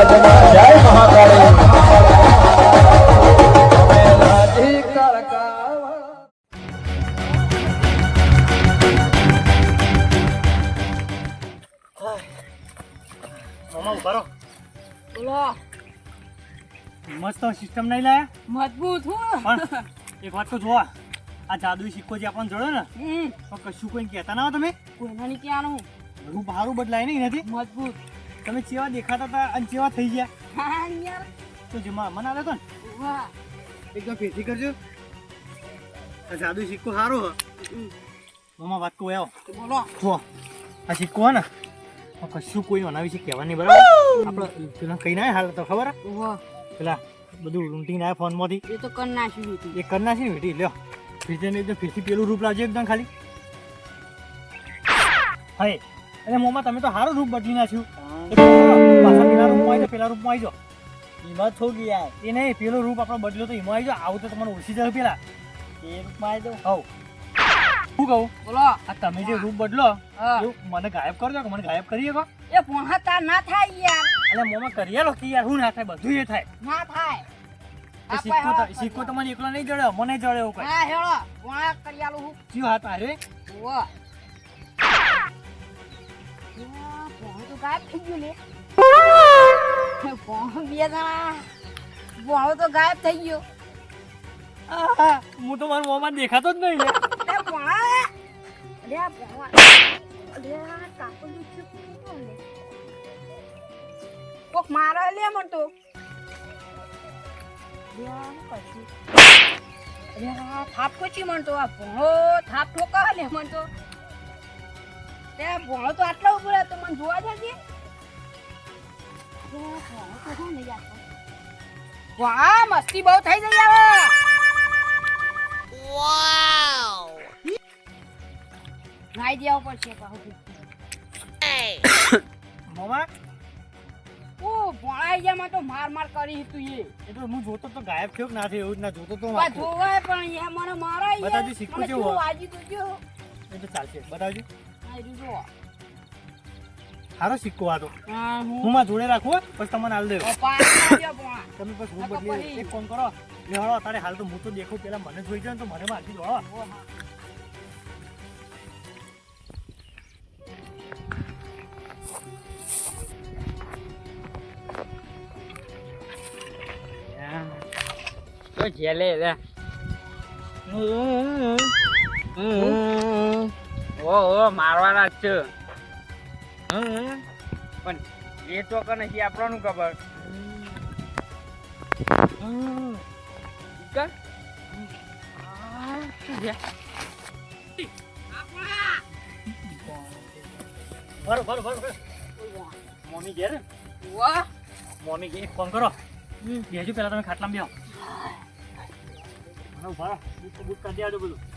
રાજમાં જય મહાકાળી. મામા ઊભા બોલો મસ્ત સિસ્ટમ નહીં લાયા? મજબૂત હું. પણ એક વાત તો જોવા. આ જાદુ સિક્કો જે આપણને જોડો ને કશું કોઈ કહેતા ના હો તમે. કોઈના ની ત્યાંનું રૂપ બહારું બદલાય નહીં નથી મજબૂત. તમે ચેવા દેખાતા હતા અને ચેવા થઈ ગયા? હા યાર. તો જેમાં મને આવે તો ને? વાહ. એકદમ ભેટી કરજો. જાદુ સિક્કો સારો હ. મામા વાત કહું આવો બોલો. જો આ સિક્કો હે ને કશું કોઈ આના વિશે કહેવા નહીં બરાબર? આપણે પેલા કઈ ના હાલ તો ખબર હે? પેલા બધું લૂંટીને આવ્યા ફોનમાંથી એ તો કરનાશી વીટી. એ કરનાશી વીટી લ્યો. ફીરથી એકદમ ફીરથી પેલું રૂપ લાવજો એકદમ ખાલી. હા! અને મોમાં તમે તો સારું રૂપ બદલી નાખ્યું. પાછા પેલા રૂપમાં આવી પેલા રૂપમાં આવી જાઓ એમાં થો ગયા એ નહીં પેલો રૂપ આપણે બદલ્યો તો એમાં આવી જાઓ આવું તો તમને ઓછી જાય પેલા એ રૂપમાં આવી જાઓ હવ શું કહું બોલો આ તમે જે રૂપ બદલો મને ગાયબ કરજો કે મને ગાયબ કરી શકો એ પોણા તાર ના થાય યાર એટલે મોમાં કરી આલો કે યાર હું. ના થાય બધું એ થાય ના થાય સિક્કો તો સિક્કો તો મને એકલો નહીં જડ્યો મને જડે એવું કઈ હા હેળો હું હાથ આરે વાહ ગાયબ થઈ ગયું લે બે જણા. પોણું તો ગાયબ થઈ ગયો. હું તો મારા મોમાં દેખાતો જ નહીં? કોક મારે લે મન તો થાપ કોચી મન તો આ ભોણો થાપ ઠોકા લે મન તો તે ભોણો તો આટલા ઉપર હતો મને જોવા જજે. અરે આ ભોણો તો શું નહીં જાતો. વાહ મસ્તી બહુ થઈ ગઈ હવે. નાઈ દેવું પડશે પાછું મોમાં ઓ ભણાઈ ગયા તો માર માર કરી તું એ. એટલે હું જોતો તો ગાયબ થયો કે ના થયો એવું જ ના જોતો તો. જોવાય પણ યાર મને મારા યાર બતાવજો સિક્કો મને વાજી તો જો ચાલશે. બતાવજો. આ રહ્યું જો સિક્કો આ તો હું હું. માં જોડે રાખું હો, પછી તમને હાલ દેવો તમે પછી હું બદલી એક ફોન કરો. લેવાડો અત્યારે હાલ તો હું તો દેખું પેલા મને જોઈ જાય તો મને મારથી દો તો જેલે રે ઓ મારવાના જ છે. પણ એ તો કે નથી આપણને ખબર. છે? બરો બરો બરો બરો. મોમી ઘેર. વાહ. મોમી ઘેર. એક કરો. બેસજો પેલા તમે ખાટલામાં બેહો. મને ઊભા બુક બુક કરી આવજો બધું.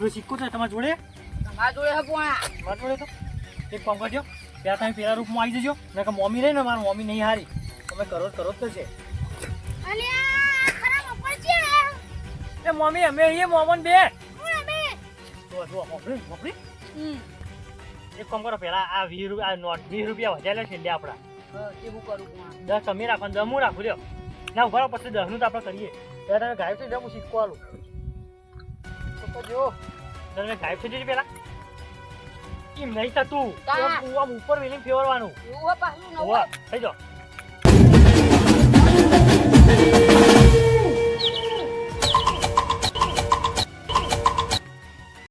પેલો સિક્કો છે તમારા જોડે? તમારા જોડે હા પણ મારા જોડે તો? એક કામ કરજો ત્યાં તમે પેલા રૂપમાં આવી જજો મેં કે મમ્મી રહી ને મારી મમ્મી નહીં હારી. તમે કરો કરો જ છે? એ મમ્મી અમે અહીંયા મોમન બે. જો જો એક કામ કરો પેલા આ વીસ રૂપિયા આ નોટ વીસ રૂપિયા વધારે છે લે આપણા. કેવું કરું દસ તમે રાખો દસ હું રાખું લ્યો. ના ઊભા પછી દસનું તો આપણે કરીએ. ત્યારે તમે ગાયબ થઈ જાઓ હું આલું. તો તો જો તમે ગાયબ થઈ જજો પેલા. એમ નહીં થતું. કા? આમ ઉપર વેલીને ફેરવાનું. એવું પાછું નવું થઈ જાઓ.